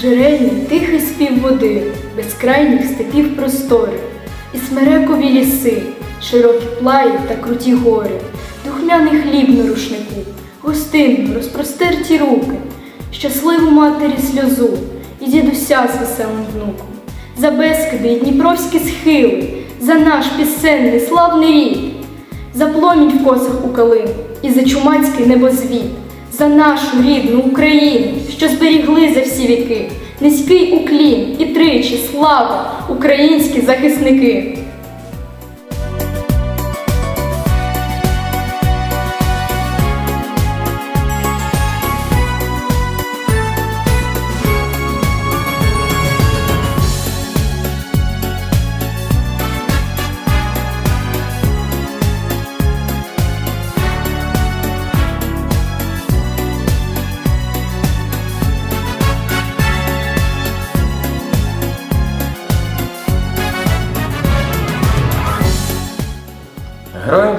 Джерельний тихий спів води, безкрайніх степів простори, і смерекові ліси, широкі плаї та круті гори, духмяний хліб на рушнику, гостинно розпростерті руки, щасливу матері сльозу і дідуся з веселим внуком, за безкиди й дніпровські схили, за наш пісенний славний рід, за пломінь в косах у калину і за чумацький небозвід, за нашу рідну Україну, що зберігли за всі віки, низький уклін і тричі слава, українські захисники.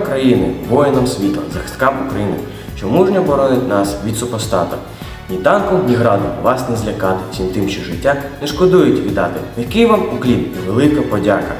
Країни, воїнам світла, захисткам України, що мужньо боронить нас від супостата. Ні танком, ні градом вас не злякати, всім тим, що життя не шкодують віддати. Який вам уклін і велика подяка.